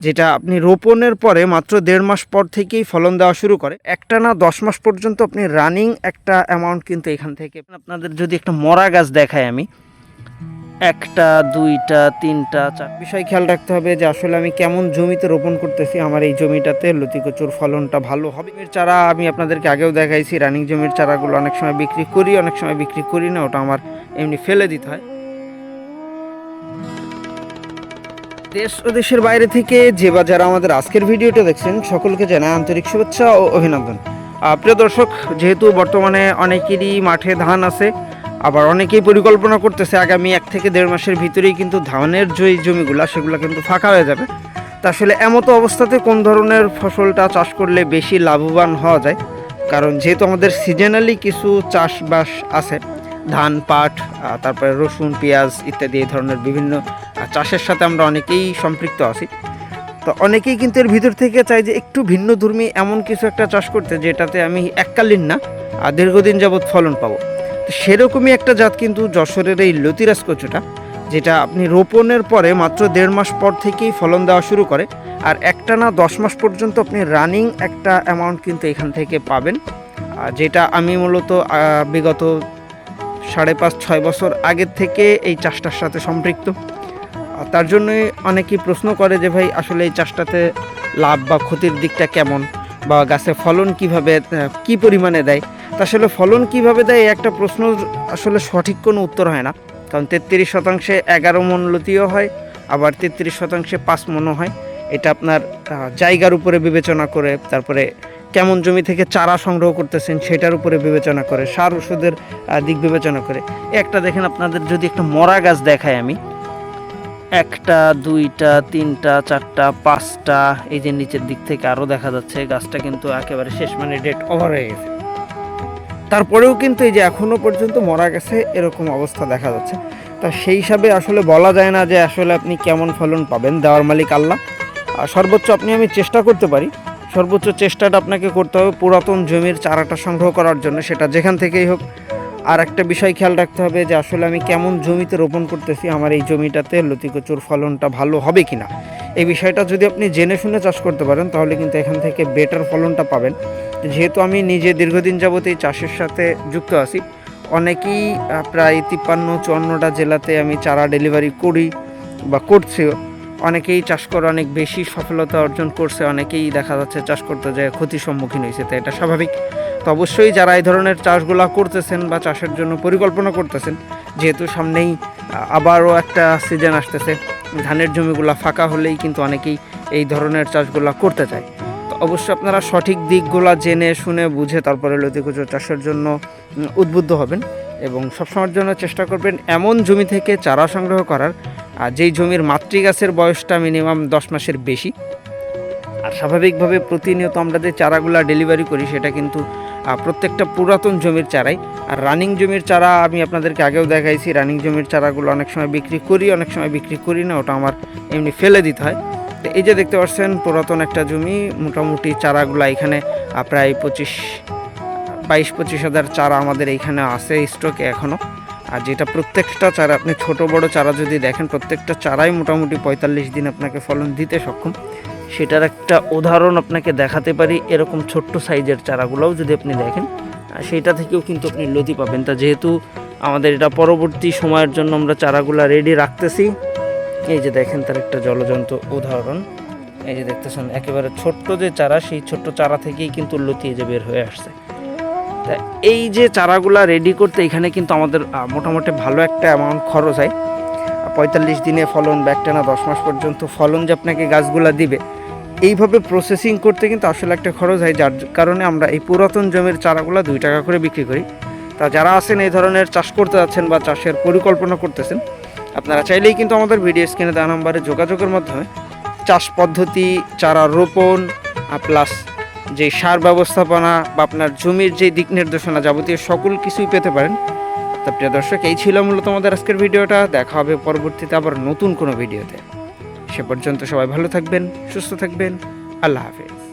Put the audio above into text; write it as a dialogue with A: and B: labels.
A: যেটা আপনি রোপণের পরে মাত্র দেড় মাস পর থেকেই ফলন দেওয়া শুরু করে। একটা না দশ মাস পর্যন্ত আপনি রানিং একটা অ্যামাউন্ট কিন্তু এখান থেকে আপনাদের যদি একটা মরা গাছ দেখায় আমি, একটা, দুইটা, তিনটা, চার বিষয় খেয়াল রাখতে হবে যে আসলে আমি কেমন জমিতে রোপণ করতেছি, আমার এই জমিটাতে লতিকচুর ফলনটা ভালো হবে। এর চারা আমি আপনাদেরকে আগেও দেখাইছি রানিং জমির চারাগুলো অনেক সময় বিক্রি করি, অনেক সময় বিক্রি করি না, ওটা আমার এমনি ফেলে দিতে হয়। দেশ ও দেশের বাইরে থেকে যে বা যারা আমাদের আজকের ভিডিওটা দেখছেন, সকলকে জানাই আন্তরিক শুভেচ্ছা ও অভিনন্দন। প্রিয় দর্শক, যেহেতু বর্তমানে অনেকেরই মাঠে ধান আছে, আবার অনেকেই পরিকল্পনা করতেছে আগামী এক থেকে দেড় মাসের ভিতরেই কিন্তু ধানের যে জমিগুলা, সেগুলো কিন্তু ফাঁকা হয়ে যাবে। তা আসলে এমতো অবস্থাতে কোন ধরনের ফসলটা চাষ করলে বেশি লাভবান হওয়া যায়? কারণ যেহেতু আমাদের সিজনালি কিছু চাষবাস আছে ধান, পাট তারপরে রসুন, পেঁয়াজ ইত্যাদি এই ধরনের বিভিন্ন চাষের সাথে আমরা অনেকেই সম্পৃক্ত আছি। তো অনেকেই কিন্তু এর ভিতর থেকে চাই যে একটু ভিন্ন ধর্মী এমন কিছু একটা চাষ করতে যেটাতে আমি এককালীন না আর দীর্ঘদিন যাবৎ ফলন পাবো। তো সেরকমই একটা জাত কিন্তু যশোরের এই লতিরাজ কচুটা, যেটা আপনি রোপণের পরে মাত্র দেড় মাস পর থেকেই ফলন দেওয়া শুরু করে, আর একটা না দশ মাস পর্যন্ত আপনি রানিং একটা অ্যামাউন্ট কিন্তু এখান থেকে পাবেন যেটা আমি মূলত বিগত সাড়ে পাঁচ, ছয় বছর আগের থেকে এই চাষটার সাথে সম্পৃক্ত। তার জন্যই অনেকেই প্রশ্ন করে যে ভাই, আসলে এই চাষটাতে লাভ বা ক্ষতির দিকটা কেমন? বা গাছে ফলন কীভাবে কি পরিমাণে দেয়? তা আসলে ফলন কীভাবে দেয় একটা প্রশ্ন আসলে সঠিক কোনো উত্তর হয় না। কারণ তেত্রিশ শতাংশে এগারো মন লতিও হয়, আবার তেত্রিশ শতাংশে পাঁচ মনও হয়। এটা আপনার জায়গার উপরে বিবেচনা করে, তারপরে কেমন জমি থেকে চারা সংগ্রহ করতেছেন সেটার উপরে বিবেচনা করে, সার ওষুধের দিক বিবেচনা করে। একটা দেখেন আপনাদের যদি একটা মরা গাছ দেখায় আমি। একটা, দুইটা, তিনটা, চারটা, পাঁচটা, এই যে নিচের দিক থেকে আরও দেখা যাচ্ছে, গাছটা কিন্তু একেবারে শেষ মানে ডেট ওভার হয়ে গেছে। তারপরেও কিন্তু এই যে এখনও পর্যন্ত মরা গেছে এরকম অবস্থা দেখা যাচ্ছে। তা সেই হিসাবে আসলে বলা যায় না যে আসলে আপনি কেমন ফলন পাবেন, দেওয়ার মালিক আল্লাহ। আর সর্বোচ্চ আপনি আমি চেষ্টা করতে পারি। সর্বোচ্চ চেষ্টাটা আপনাকে করতে হবে পুরাতন জমির চারাটা সংগ্রহ করার জন্য, সেটা যেখান থেকেই হোক। আর একটা বিষয় খেয়াল রাখতে হবে যে আসলে আমি কেমন জমিতে রোপণ করতেছি, আমার এই জমিটাতে লতিকচুর ফলনটা ভালো হবে কি না এই বিষয়টা যদি আপনি জেনে শুনে চাষ করতে পারেন, তাহলে কিন্তু এখান থেকে বেটার ফলনটা পাবেন। যেহেতু আমি নিজে দীর্ঘদিন যাবত এই চাষের সাথে যুক্ত আছি, অনেকেই প্রায় তিপ্পান্ন চুয়ান্নটা জেলাতে আমি চারা ডেলিভারি করি বা করছিও। অনেকেই চাষ করে অনেক বেশি সফলতা অর্জন করছে, অনেকেই দেখা যাচ্ছে চাষ করতে যায় ক্ষতির সম্মুখীন হয়েছে, তো এটা স্বাভাবিক। তো অবশ্যই যারা এই ধরনের চাষগুলা করতেছেন বা চাষের জন্য পরিকল্পনা করতেছেন, যেহেতু সামনেই আবারও একটা সিজন আসতেছে, ধানের জমিগুলা ফাঁকা হলেই কিন্তু অনেকেই এই ধরনের চাষগুলা করতে চায়। তো অবশ্যই আপনারা সঠিক দিকগুলো জেনে, শুনে, বুঝে তারপরে লতিকুচো চাষের জন্য উদ্বুদ্ধ হবেন এবং সবসময়ের জন্য চেষ্টা করবেন এমন জমি থেকে চারা সংগ্রহ করার। আর যেই জমির মাতৃগাছের বয়সটা মিনিমাম দশ মাসের বেশি। আর স্বাভাবিকভাবে প্রতিনিয়ত আমরা যে চারাগুলা ডেলিভারি করি, সেটা কিন্তু প্রত্যেকটা পুরাতন জমির চারাই। আর রানিং জমির চারা আমি আপনাদেরকে আগেও দেখাইছি, রানিং জমির চারাগুলো অনেক সময় বিক্রি করি, অনেক সময় বিক্রি করি না, ওটা আমার এমনি ফেলে দিতে হয়। তো এই যে দেখতে পাচ্ছেন, পুরাতন একটা জমি, মোটামুটি চারাগুলো এখানে প্রায় পঁচিশ, বাইশ, পঁচিশ হাজার চারা আমাদের এইখানে আছে স্টকে এখনও আর যেটা প্রত্যেকটা চারা, আপনি ছোট, বড় চারা যদি দেখেন, প্রত্যেকটা চারাই মোটামুটি পঁয়তাল্লিশ দিন আপনাকে ফলন দিতে সক্ষম। সেটার একটা উদাহরণ আপনাকে দেখাতে পারি, এরকম ছোট্ট সাইজের চারাগুলোও যদি আপনি দেখেন। সেইটা থেকেও কিন্তু আপনি লতি পাবেন। তা যেহেতু আমাদের এটা পরবর্তী সময়ের জন্য আমরা চারাগুলা রেডি রাখতেছি, এই যে দেখেন তার একটা জলজন্ত উদাহরণ। এই যে দেখতেছেন, একেবারে ছোট্ট যে চারা, সেই ছোট্ট চারা থেকেই কিন্তু লতি যে বের হয়ে আসছে। এই যে চারাগুলা রেডি করতে এখানে কিন্তু আমাদের মোটামুটি ভালো একটা অ্যামাউন্ট খরচ হয়। পঁয়তাল্লিশ দিনে ফলন বা একটা না দশ মাস পর্যন্ত ফলন যে আপনাকে গাছগুলা দিবে, এইভাবে প্রসেসিং করতে কিন্তু আসলে একটা খরচ হয়। যার কারণে আমরা এই পুরাতন জমির চারাগুলা দুই টাকা করে বিক্রি করি। তা যারা আছেন এই ধরনের চাষ করতে যাচ্ছেন বা চাষের পরিকল্পনা করতেছেন, আপনারা চাইলেই কিন্তু আমাদের ভিডিও স্ক্রিনে দেওয়া নাম্বারে যোগাযোগের মাধ্যমে চাষ পদ্ধতি, চারা রোপণ প্লাস যে সার ব্যবস্থাপনা বা আপনার জমির যে দিক নির্দেশনা যাবতীয় সকল কিছুই পেতে পারেন। তা প্রিয় দর্শক, এই ছিল মূলত আমাদের আজকের ভিডিওটা। দেখা হবে পরবর্তীতে আবার নতুন কোনো ভিডিওতে। সে পর্যন্ত সবাই ভালো থাকবেন, সুস্থ থাকবেন। আল্লাহ হাফেজ।